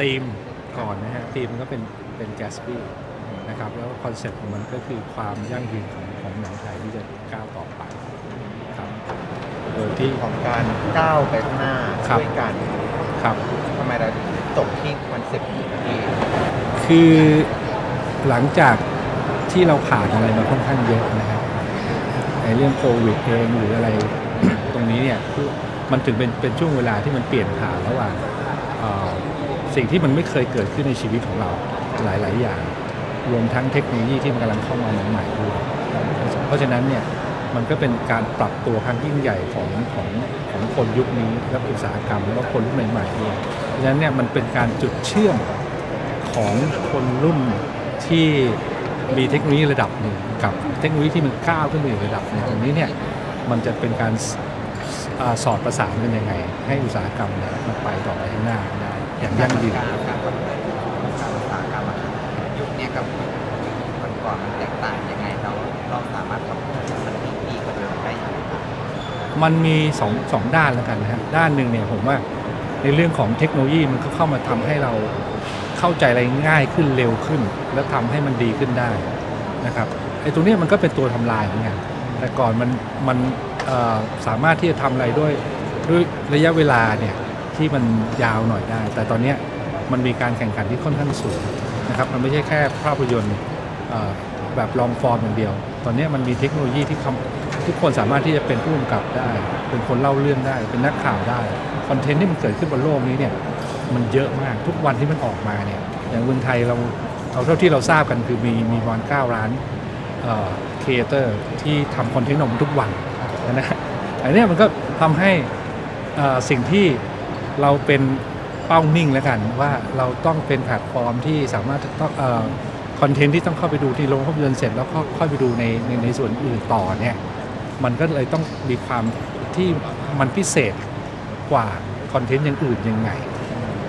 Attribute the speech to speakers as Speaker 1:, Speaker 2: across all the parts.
Speaker 1: ธีมก่อนนะฮะธีมมันก็เป็นเป็นแกสปี้นะครับแล้วคอนเซ็ปต์ของมันก็คือความยั่งยืนของของหนังไทยที่จะก้าวต่อไปครับโดยที่
Speaker 2: ของการก้าวไปข้างหน้า
Speaker 1: ครับ
Speaker 2: ด้วยกัน
Speaker 1: ครับ
Speaker 2: ทำไมเราถึงจบที่คอนเซ็ปต์นี้พี่
Speaker 1: คือหลังจากที่เราผ่านอะไรมาค่อนข้างเยอะนะครับในเรื่องโควิดเองหรืออะไร ตรงนี้เนี่ยคือมันถึงเป็นเป็นช่วงเวลาที่มันเปลี่ยนผ่านระหว่างเอ่อ สิ่งที่มันไม่เคยเกิดขึ้นในชีวิตของเราหลาย ๆ อย่าง รวมทั้งเทคโนโลยีที่มันกำลังเข้ามาใหม่ๆด้วยเพราะฉะนั้นเนี่ยมันก็เป็นการปรับตัวครั้งยิ่งใหญ่ของของของคนยุคนี้และอุตสาหกรรมแล้วก็คนรุ่นใหม่ๆด้วยเพราะฉะนั้นเนี่ยมันเป็นการจุดเชื่อมของคนรุ่นที่มีเทคโนโลยีระดับหนึ่งกับเทคโนโลยีที่มันก้าวขึ้นไปอีกระดับหนึ่งตรงนี้เนี่ยมันจะเป็นการสอ่าสอดประสานกันยังไง ให้อุตสาหกรรมเนี่ยมันไปต่อไปข้างหน้าได้ อย่างยั่งยืน
Speaker 2: การการปรับเปลี่ยนของการอุตสาหกรรมอะครับยุคเนี้ยกับก่อนก่อนๆมันแตกต่างยังไงเราเราสามารถทำให้มันดีดีกว่าเดิมได้ยังไงครับ
Speaker 1: มันมีสองสองด้านแล้วกันนะฮะด้านหนึ่งเนี่ยผมว่าในเรื่องของเทคโนโลยีมันก็เข้ามาทำให้เราเข้าใจอะไรง่ายขึ้นเร็วขึ้น แล้วทำให้มันดีขึ้นได้นะครับไอ้ตรงเนี้ยมันก็เป็นตัวทำลายเหมือนกันแต่ก่อนมันมันเอ่อสามารถที่จะทำอะไรด้วยด้วยระยะเวลาเนี่ย ที่มันยาวหน่อยได้ แต่ตอนนี้มันมีการแข่งขันที่ค่อนข้างสูงนะครับมันไม่ใช่แค่ภาพยนตร์แบบลองฟอร์มอย่างเดียว ตอนนี้มันมีเทคโนโลยีที่ทุกคนสามารถที่จะเป็นผู้กำกับได้ เป็นคนเล่าเรื่องได้ เป็นนักข่าวได้ คอนเทนต์ที่มันเกิดขึ้นบนโลกนี้เนี่ยมันเยอะมากทุกวันที่มันออกมาเนี่ยอย่างเมืองไทยเราเอาเท่าที่เราทราบกันคือมีมีประมาณ9ล้านครีเอเตอร์ที่ทำคอนเทนต์ออกมาทุกวันนะฮะอันนี้มันก็ทำให้สิ่งที่ เราเป็นเป้านิ่งแล้วกันว่าเราต้องเป็นแพลตฟอร์มที่สามารถจะต้องคอนเทนต์ที่ต้องเข้าไปดูที่โรงภาพยนตร์เสร็จแล้วก็ค่อยไปดูในในในส่วนอื่นต่อเนี่ยมันก็เลยต้องมีความที่มันพิเศษกว่าคอนเทนต์อย่างอื่นยังไง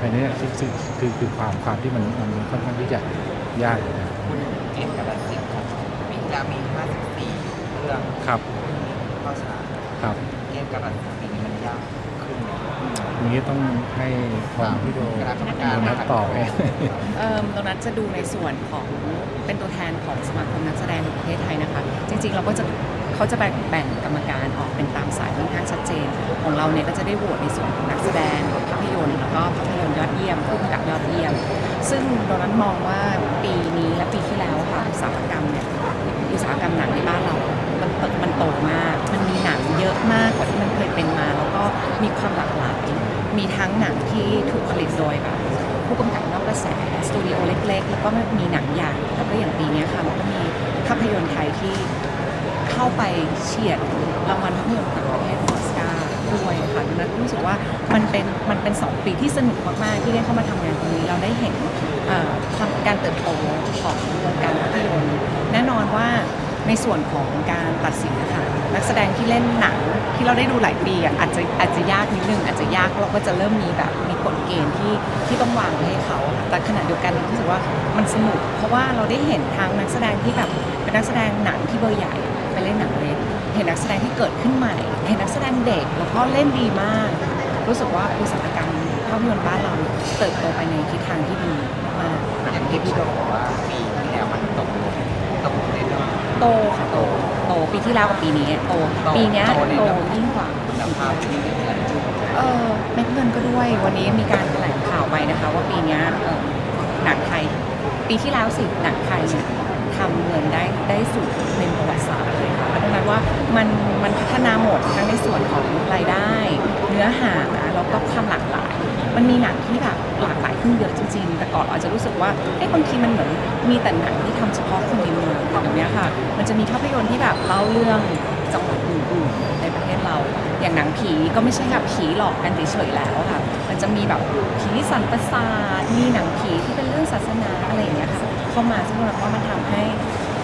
Speaker 1: อันนี้คือคือคือคือความความที่มันมันค่อนข้างที่จะยากอยู่นะ
Speaker 2: พูดถึงเกมกระสิบครับปีที่แล้วมี54เรื่อง
Speaker 1: ครับ
Speaker 2: เข้าฉาย
Speaker 1: ครับ
Speaker 2: เกมกระสิบปีนี้มันยากขึ้ นไหม
Speaker 1: อันนี้ต้องให้ความพี่โด
Speaker 2: คณะกรรมการ
Speaker 1: นัดตอบเอง
Speaker 3: เอิ่มตรงนั้นจะดูในส่วนของเป็นตัวแทนของสมาคมนักแสดงแห่งประเทศไทยนะคะ จริงๆ เราก็จะเขาจะแบ่งแบ่งกรรมการออกเป็นตามสายค่อนข้างชัดเจน ของเราเนี่ยก็จะได้โหวตในส่วนของนักแสดงภาพยนตร์แล้วก็ภาพยนตร์ยอดเยี่ยมผู้กำกับยอดเยี่ยม ซึ่งตรงนั้นมองว่าปีนี้และปีที่แล้วค่ะอุตสาหกรรมเนี่ยอุตสาหกรรมหนังในบ้านเรา มันเติบมันโตมาก มันมีหนังเยอะมากกว่าที่มันเคยเป็นมา แล้วก็มีความหลากหลาย มีทั้งหนังที่ถูกผลิตโดยแบบผู้กำกับนอกกระแสสตูดิโอเล็ก ๆ แล้วก็มีหนังใหญ่แล้วก็อย่างปีนี้ค่ะมันก็มีภาพยนตร์ไทยที่เข้าไปเฉียดรางวัลภาพยนตร์ต่างประเทศออสการ์ด้วยค่ะดังนั้นรู้สึกว่ามันเป็นมันเป็นสองปีที่สนุกมากๆที่ได้เข้ามาทำงานตรงนี้เราได้เห็นความการเติบโตของวงการภาพยนตร์แน่นอนว่าในส่วนของการตัดสินนะคะ นักแสดงที่เล่นหนังที่เราได้ดูหลายปีอะอาจจะอาจจะยากนิดนึงอาจจะยากเราก็จะเริ่มมีแบบมีกฎเกณฑ์ที่ที่ต้องวางไว้ให้เขาค่ะแต่ขณะเดียวกันรู้สึกว่ามันสนุก เพราะว่าเราได้เห็นทางนักแสดงที่แบบเป็นนักแสดงหนังที่เบอร์ใหญ่ไปเล่นหนังเล็กเห็นนักแสดงที่เกิดขึ้นใหม่ เห็นนักแสดงเด็กแล้วก็เล่นดีมาก รู้สึกว่าอุตสาหกรรมภาพยนตร์บ้านเราเติบโตไปในทิศทางที่ดีมาก
Speaker 2: อย่างที่พี่โดบอกว่าปีที่แล้วมันตก
Speaker 3: โตค่ะโตโตปีที่แล้วกับปีนี้โต
Speaker 2: โต
Speaker 3: ปีเนี้ย
Speaker 2: โตใน
Speaker 3: โต
Speaker 2: เรื่อง
Speaker 3: ยิ่งกว่า
Speaker 2: คุณภาพที่ดีอะไร
Speaker 3: เออเม็ดเงินก็ด้วยวันนี้มีการแถลงข่าวไปนะคะ ว่าปีเนี้ยเอ่อหนังไทย ปีที่แล้วสิหนังไทยเนี่ยทำเงินได้ได้สูงเป็นประวัติศาสตร์เลยค่ะดังนั้นว่ามันมันพัฒนาหมดทั้งในส่วนของรายได้ เนื้อหาแล้วก็ความหลากหลาย มันมีหนังที่แบบหลากหลายขึ้นเยอะจริงๆ แต่ก่อนเราอาจจะรู้สึกว่าเอ๊ะบางทีมันเหมือนมีแต่หนังที่ทำเฉพาะคนในเมืองแต่เดี๋ยวนี้ค่ะ มันจะมีภาพยนตร์ที่แบบเล่าเรื่องจังหวัดอื่นๆในประเทศเรา อย่างหนังผีก็ไม่ใช่แบบผีหลอกกันเฉยๆแล้วค่ะ มันจะมีแบบผีสันประสาทมีหนังผีที่เป็นเรื่องศาสนาอะไรอย่างเงี้ยค่ะเข้ามาซึ่งเราว่ามันทำให้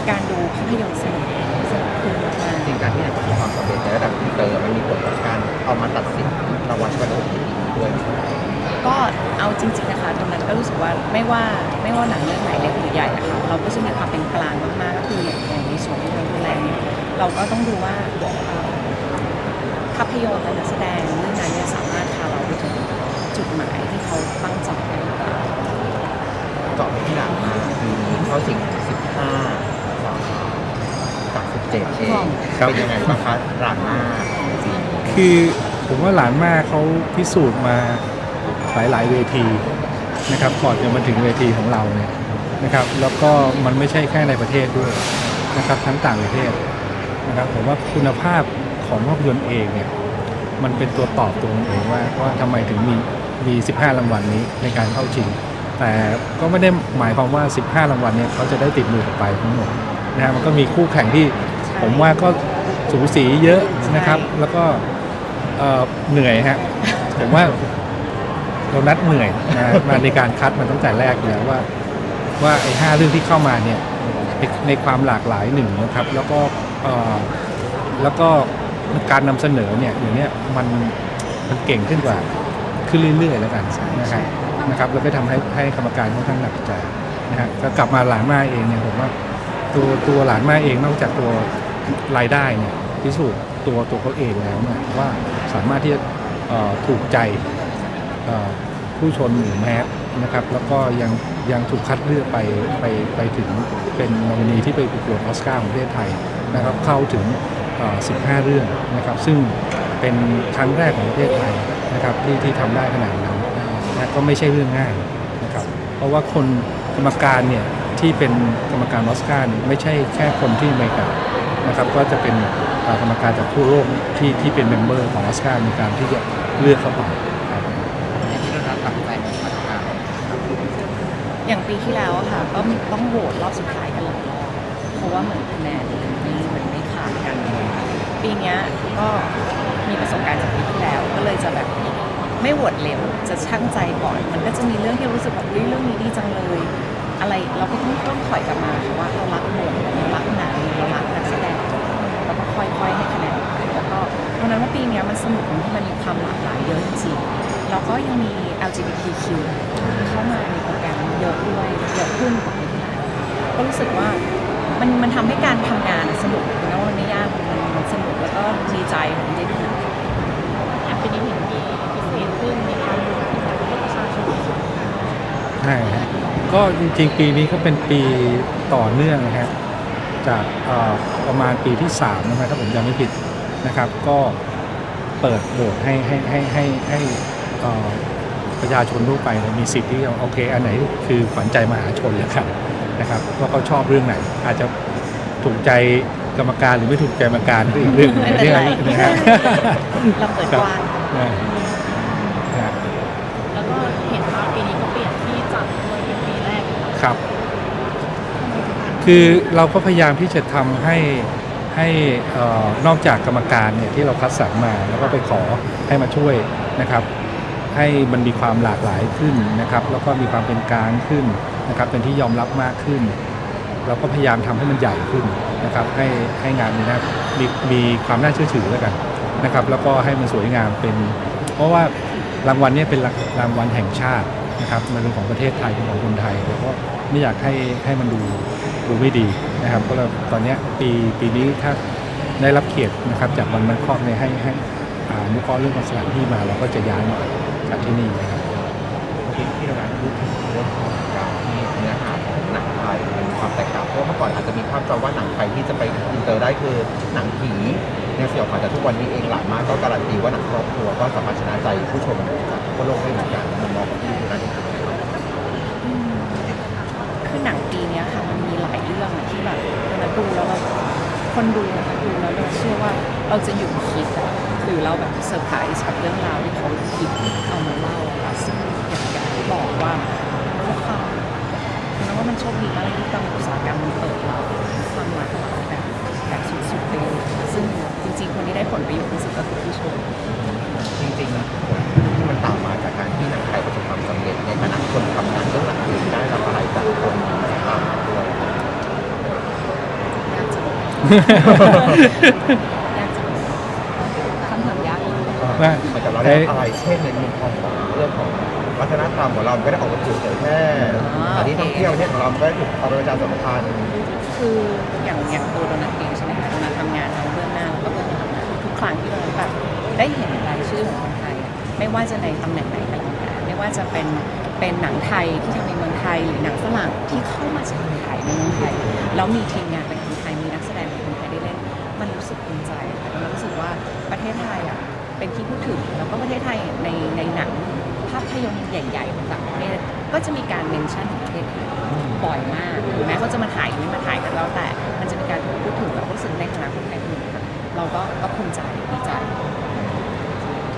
Speaker 3: การดูภาพยนตร์สนุกสนุกขึ้นมาก
Speaker 2: จริงการที่อยากประสบความสำเร็จในระดับอินเตอร์มันมีผลต่อการเอามาตัดสินรางวัลประดับที่ดีด้วย
Speaker 3: ก็เอาจริงๆนะคะตรงนั้นก็รู้สึกว่าไม่ว่าไม่ว่าหนังเรื่องไหนเล็กหรือใหญ่อะค่ะเราก็จะมีความเป็นกลางมากๆก็คืออย่างอย่างในส่วนที่เราดูแลเนี่ยเราก็ต้องดูว่าเอ่อภาพยนตร์และนักแสดงเรื่องนั้นเนี่ยสามารถพาเราไปถึงจุดหมายที่เขาตั้งใจไว้หรือเปล่า
Speaker 4: เข้าชิง15จาก17เอง
Speaker 1: ครับ
Speaker 4: เป็นยังไงบ้างคะหลังหน้า
Speaker 1: คือผมว่าหลานมากเขาพิสูจน์มา หลายๆเวทีนะครับก่อนจะมาถึงเวทีของเราเนี่ยนะครับแล้วก็มันไม่ใช่แค่ในประเทศด้วยนะครับทั้งต่างประเทศนะครับผมว่าคุณภาพของภาพยนตร์เองเนี่ยมันเป็นตัวตอบตัวมันเองว่าว่าทำไมถึงมีมี 15 รางวัลนี้ในการเข้าชิง แต่ก็ไม่ได้หมายความว่า 15 รางวัลเนี่ยเขาจะได้ติดมือกลับไปทั้งหมดนะฮะมันก็มีคู่แข่งที่ผมว่าก็สูสีเยอะนะครับ แล้วก็เอ่อเหนื่อยฮะผมว่า เรานัดเหนื่อยมามาในการคัดมันตั้งแต่แรกอยู่แล้วว่า ว่าไอ้ห้าเรื่องที่เข้ามาเนี่ยในในความหลากหลายหนึ่งนะครับ แล้วก็เอ่อแล้วก็การนำเสนอเนี่ยอย่างเนี้ยมันมันเก่งขึ้นกว่าขึ้นเรื่อยๆแล้วกันนะครับนะครับแล้วก็ทำให้ให้กรรมการค่อนข้างหนักใจนะฮะก็กลับมาหลานมาเองเนี่ยผมว่าตัวตัวหลานมาเองนอกจากตัวรายได้เนี่ยพิสูจน์ตัวตัวเขาเองแล้วเนี่ยว่าสามารถที่จะเอ่อถูกใจเอ่อ ผู้ชนหมู่แมสนะครับแล้วก็ยังยังถูกคัดเลือกไปไปไปถึงเป็นนอมินีที่ไปประกวดออสการ์ของประเทศไทยนะครับเข้าถึง 15 เรื่องนะครับซึ่งเป็นครั้งแรกของประเทศไทยนะครับที่ที่ทำได้ขนาดนั้นนะก็ไม่ใช่เรื่องง่ายนะครับเพราะว่าคนกรรมการเนี่ยที่เป็นกรรมการออสการ์เนี่ยไม่ใช่แค่คนที่อเมริกานะครับก็จะเป็นกรรมการจากทั่วโลกที่ที่เป็นเมมเบอร์ของออสการ์ในการที่จะเลือกเข้าไปครับ
Speaker 2: อย่างที่เรา ตัดใจในมาตรการ
Speaker 3: อย่างปีที่แล้วอะค่ะ ก็ต้องโหวตรอบสุดท้ายกันหลายรอบเพราะว่าเหมือนคะแนนมันไม่มือนไม่ขาดกัน ปีเนี้ยก็มีประสบการณ์จากปีที่แล้ว ก็เลยจะแบบไม่โหวตเร็วจะชั่งใจก่อน มันก็จะมีเรื่องที่รู้สึกแบบเฮ้ยเรื่องนี้ดีจังเลย อะไรเราก็ต้องต้องถอยกลับมาค่ะว่าเรารักบทเรารักหนังเรารักนักแสดงแล้วก็ค่อยๆให้คะแนนไปแล้วก็เพราะฉะนั้นว่าปีนี้มันสนุกตรงที่มันมีความหลากหลายเยอะจริงๆ แล้วก็ยังมี LGBTQ เข้ามาในโปรแกรมเยอะด้วยเยอะขึ้นกว่าปีที่แล้วก็รู้สึกว่ามันมันทำให้การทำงานสนุกนะว่ามันไม่ยากมันมันสนุกแล้วก็ดีใจที่ได้ทำ
Speaker 5: อย่างปีนี้เห็นมีพิเศษขึ้นมีการดูที่แบบให้ประชาชน
Speaker 1: ใช่ฮะก็จริงๆ ปีนี้ก็เป็นปีต่อเนื่องนะฮะจากประมาณปีที่3นะครับถ้าผมจำไม่ผิดนะครับ ก็เปิดโหวตให้ให้ให้ให้ให้ เอ่อประชาชนทั่วไปเนี่ยมีสิทธิ์ที่จะโอเค อันไหนคือขวัญใจมหาชนแล้วกันนะครับว่าเขาชอบเรื่องไหน อาจจะถูกใจกรรมการหรือไม่ถูกใจกรรมการก็อีกเรื่องหนึง
Speaker 3: ไม่เป็นไร
Speaker 1: นะฮะ
Speaker 3: เราเปิดกว้าง
Speaker 1: นะฮะ
Speaker 5: แล้วก็เห็นว่าปีนี้ก็เปลี่ยนที่จัดด้วยเป็นปีแรก
Speaker 1: ครับ คือเราก็พยายามที่จะทำให้ให้เออนอกจากกรรมการเนี่ยที่เราคัดสรรมาแล้วก็ไปขอให้มาช่วยนะครับ ให้มันมีความหลากหลายขึ้นนะครับ แล้วก็มีความเป็นกลางขึ้นนะครับ เป็นที่ยอมรับมากขึ้น เราก็พยายามทำให้มันใหญ่ขึ้นนะครับ ให้ให้งานมีน่ามีมีความน่าเชื่อถือแล้วกันนะครับ แล้วก็ให้มันสวยงามเป็น เพราะว่ารางวัลนี้เป็นรางวัลแห่งชาตินะครับ มันเป็นของประเทศไทยเป็นของคนไทยแล้วก็ไม่อยากให้ให้มันดูดูไม่ดีนะครับ ก็เลยตอนนี้ปีปีนี้ถ้าได้รับเกียรตินะครับจากวันมันคอกเนี่ยให้ให้อ่านุเคราะห์เรื่องของสถานที่มาเราก็จะย้ายมา จากที่นี่นะครับ
Speaker 4: ที่ที่เราพูดถึงเรื่องของการที่เนื้อหาของหนังไทยมันมีความแตกต่างเพราะเมื่อก่อนอาจจะมีภาพจำว่าหนังไทยที่จะไปอินเตอร์ได้คือหนังผีในสยองขวัญแต่ทุกวันนี้เองหลานมากก็การันตีว่าหนังครอบครัวก็สามารถชนะใจผู้ชมจากทั่วโลกได้เหมือนกันมุมมองของพี่คือการที่ทำ
Speaker 3: คือหนังปีนี้ค่ะมันมีหลายเรื่องที่แบบเราดูแล้วเราคนดูนะคะดูแล้วเราเชื่อว่า เราจะหยุดคิดอะหรือเราแบบเซอร์ไพรส์กับเรื่องราวที่เขาหยิบเอามาเล่าอะค่ะซึ่งอย่างอย่างที่บอกว่าพวกเขาคือว่ามันโชคดีมากที่ตอนอุตสาหกรรมมันเปิดเราความหลากหลายแบบแบบสุดๆไปเลยค่ะซึ่งจริงๆ คนที่ได้ผลประโยชน์ที่สุดก็คือผู้ชม
Speaker 4: จริงๆผลที่มันตามมาจากการที่หนังไทยประสบความสำเร็จในฐานะคนทำงานเรื่องหลังอื่นได้รับอะไรจากคนตามมาด้วย
Speaker 3: ยากจังเลยยากจังเลยคำถามยากเลย
Speaker 1: ว่า
Speaker 4: เหมือนกับเราได้อะไรเช่นในมุมของเรื่องของวัฒนธรรมของเราก็ได้ออกมาถูกเผยแพร่สถานที่ท่องเที่ยวเนี่ยของเราก็ได้ถูกเอาไปประชาสัมพันธ์
Speaker 3: คืออย่างอย่างตัวโดนัทเองใช่ไหมคะโดนัททำงานทั้งเบื้องหน้าแล้วก็เบื้องหลังนะทุกครั้งที่โดนัทแบบได้เห็นรายชื่อของคนไทยอะไม่ว่าจะในตำแหน่งไหนก็แล้วแต่ไม่ว่าจะเป็นเป็นหนังไทยที่ทำในเมืองไทยหรือหนังฝรั่งที่เข้ามาฉายขายในเมืองไทยแล้วมีทีมงานเป็นคนไทยมีนักแสดงเป็นคนไทยได้เล่นมันรู้สึกภูมิใจค่ะแล้วรู้สึกว่าประเทศไทยอะ เป็นที่พูดถึง แล้วก็ประเทศไทยในในหนังภาพยนตร์ใหญ่ๆของต่างประเทศก็จะมีการเมนชั่นถึงประเทศไทยบ่อยมากถึงแม้เขาจะมาถ่ายหรือไม่มาถ่ายก็แล้วแต่ มันจะมีการพูดถึงแล้วรู้สึกในฐานะคนไทยคนหนึ่งค่ะเราก็ก็ภูมิใจดีใจ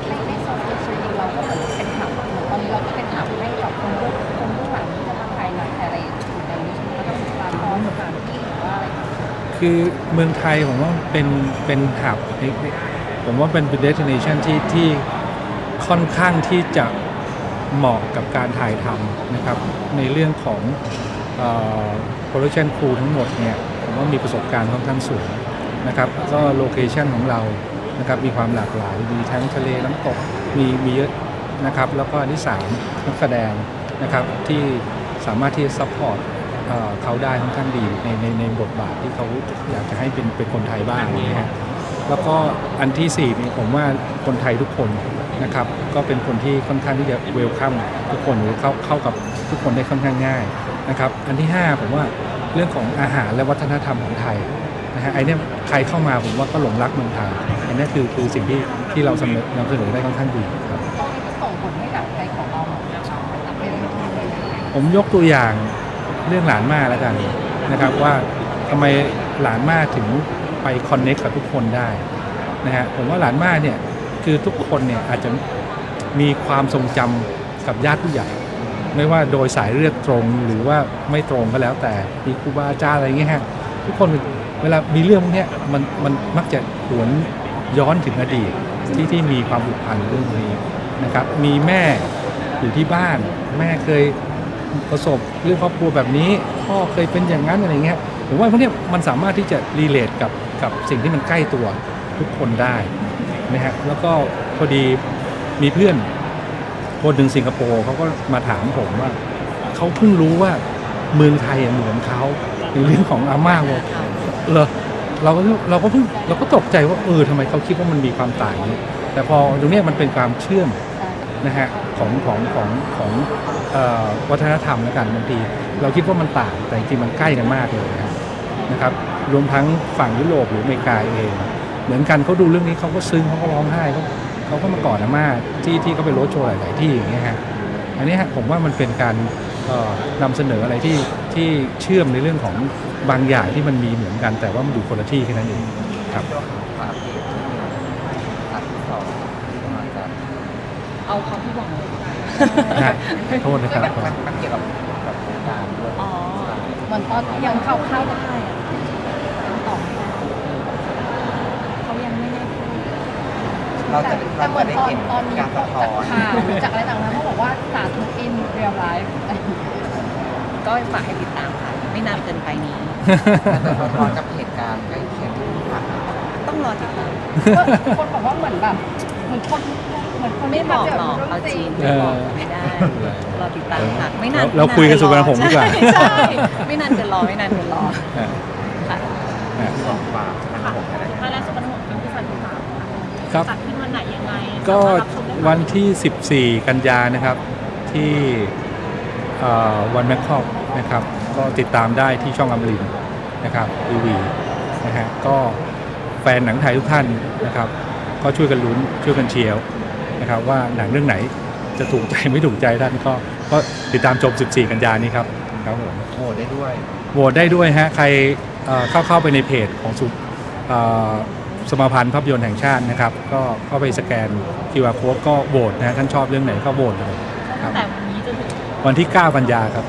Speaker 5: ในในโซนเชียลเราก็เหมือนเป็นข่าวเหมือนตอนนี้เราก็เป็นข่าวให้กับคนรุ่นคนรุ่นหลังที่จะมาไทยหนังไทยอะไรอยู่ในนี้ใช่ไหมก็ต้องการพร้อมสถานที่หรือว่าอะไร
Speaker 1: คือเมืองไทยผมว่าเป็นเป็นหับ ผมว่าเป็นเป็น destination ที่ที่ค่อนข้างที่จะเหมาะกับการถ่ายทำนะครับ ในเรื่องของเอ่อ production crew ทั้งหมดเนี่ยผมว่ามีประสบการณ์ค่อนข้างสูงนะครับก็โลเคชันของเรานะครับมีความหลากหลาย มีทั้งทะเลน้ำตกมีมีเยอะนะครับแล้วก็อันที่สามนักแสดงนะครับที่สามารถที่จะซัพพอร์ตเอ่อเขาได้ค่อนข้างดีในในในบทบาทที่เขาอยากจะให้เป็นเป็นคนไทยบ้างนะฮะ แล้วก็อันที่สี่นี่ผมว่าคนไทยทุกคนนะครับก็เป็นคนที่ค่อนข้างที่จะเวลคัมทุกคนหรือเข้าเข้ากับทุกคนได้ค่อนข้างง่ายนะครับอันที่ห้าผมว่าเรื่องของอาหารและวัฒนธรรมของไทยนะฮะไอเนี้ยใครเข้ามาผมว่าก็หลงรักเมืองไทยอันนี้คือคือสิ่งที่ที่เราเสนอนำเสนอได้ค่อนข้างดีครับ
Speaker 5: ส่งผลให้กับไทยของเราเหมือนกันเราเป็นเรื่องเลยนะ
Speaker 1: ผมยกตัวอย่างเรื่องหลานมาแล้วกันนะครับว่าทำไมหลานมาถึง ไปคอนเน็กกับทุกคนได้นะฮะผมว่าหลานมากเนี่ยคือทุกคนเนี่ยอาจจะมีความทรงจำกับญาติผู้ใหญ่ ไม่ว่าโดยสายเลือดตรงหรือว่าไม่ตรงก็แล้วแต่มีครูบาอาจารย์อะไรเงี้ยฮะทุกคนเวลามีเรื่องพวกนี้มันมันมักจะหวนย้อนถึงอดีตที่ที่มีความผูกพันเรื่องนี้นะครับ มีแม่อยู่ที่บ้านแม่เคยประสบเรื่องครอบครัวแบบนี้ พ่อเคยเป็นอย่างนั้นอะไรเงี้ยผมว่าพวกนี้มันสามารถที่จะรีเลทกับ กับสิ่งที่มันใกล้ตัวทุกคนได้นะฮะแล้วก็พอดีมีเพื่อนคนหนึ่งสิงคโปร์เขาก็มาถามผมว่าเขาเพิ่งรู้ว่าเมืองไทยเหมือนเขาในเรื่องของอาม่าบอกเหรอเราก็เราก็เพิ่งเราก็ตกใจว่าเออทำไมเขาคิดว่ามันมีความต่างนี้แต่พอตรงนี้มันเป็นความเชื่อมนะฮะของของของของวัฒนธรรมแล้วกันบางทีเราคิดว่ามันต่างแต่จริงมันใกล้กันมากเลยนะครับ รวมทั้งฝั่งยุโรปหรืออเมริกาเอง เหมือนกันเขาดูเรื่องนี้เขาก็ซึ้งเขาก็ร้องไห้เขาเขาก็มากอดอาม่าที่ที่เขาไปโรดโชว์หลาย ๆ ที่อย่างเงี้ยฮะอันนี้ฮะผมว่ามันเป็นการเอ่อนำเสนออะไรที่ที่เชื่อมในเรื่องของบางอย่างที่มันมีเหมือนกัน แต่ว่ามันอยู่คนละที่แค่นั้นเองครับ
Speaker 2: ช่วงของความที่ตัดที่สองที่กำลังจะ
Speaker 3: เอาความที่หวังเลย
Speaker 1: นะโทษนะครับ
Speaker 2: มันเกี่ยวกับการด้วย
Speaker 3: อ๋อ
Speaker 5: เหมือนตอนยังเข้าเข้าได้อะยังตอบไม่ได้
Speaker 3: เขายังไม่ได้พูด
Speaker 2: เราจะ
Speaker 5: แต่
Speaker 2: เรา
Speaker 5: เหมื
Speaker 2: จะ
Speaker 5: อน
Speaker 2: ได้
Speaker 5: ตอน
Speaker 2: เห็น
Speaker 5: ตอนนี้
Speaker 2: การสะท้อน
Speaker 5: ข่าวหรือจากอะไรต่างๆเขาบอกว่าสาธุอินเรียลไลฟ์
Speaker 3: ก็ฝากให้ติดตามค่ะ ไม่นานเกินไปนี้
Speaker 2: แต่สะท้อนกับเหตุการณ์ใกล้เคียงที่ผ่านมา
Speaker 3: ต้องรอติดตาม
Speaker 5: คนบอกว่าเหมือนแบบเหมือนคนเหมือนคน
Speaker 3: ไม่บอกหรอก
Speaker 5: ที่
Speaker 3: เอา
Speaker 5: แบบ
Speaker 3: จริง
Speaker 1: เอ
Speaker 3: ไม่
Speaker 1: อ
Speaker 3: บอกไม่ได้รอติดตามค่ะไม่นาน
Speaker 1: เราคุยกันสู่กันผมดีกว่า
Speaker 3: ใช่ใช่ไม่นานเกินรอไม่นานเกินรอ
Speaker 1: อะ
Speaker 3: ค่ะ
Speaker 1: อะ
Speaker 4: บอกฝากนะครับผมอะไร
Speaker 5: ถ้าได้สุขภาพของพี่สันติภาพ
Speaker 1: ครับ
Speaker 5: จัดขึ้นวันไหนยังไง
Speaker 1: ก็
Speaker 5: สามารถรับชมได้ไห ม
Speaker 1: วันที่ 14 กันยานะครับที่เอ่อวันแมคคอกนะครับ ก็ติดตามได้ที่ช่องอมรินทร์นะครับทีวีนะฮะก็แฟนหนังไทยทุกท่านนะครับ ก็ช่วยกันลุ้นช่วยกันเชียร์นะครับ ว่าหนังเรื่องไหนจะถูกใจไม่ถูกใจท่านก็ก็ติดตามชม 14 กันยานี้ครับครับผม
Speaker 4: โหวตได้ด้วย
Speaker 1: โหวตได้ด้วยฮะใครเอ่อเข้าเข้าไปในเพจของสุเอ่อ สมาพันธ์ภาพยนตร์แห่งชาตินะครับ ก็เข้าไปสแกน QR code ก็โหวตนะฮะท่านชอบเรื่องไหนก็โหวตเลยครับ
Speaker 5: แต่วันนี้จนถึง
Speaker 1: วันที่ 9 กันยาครับ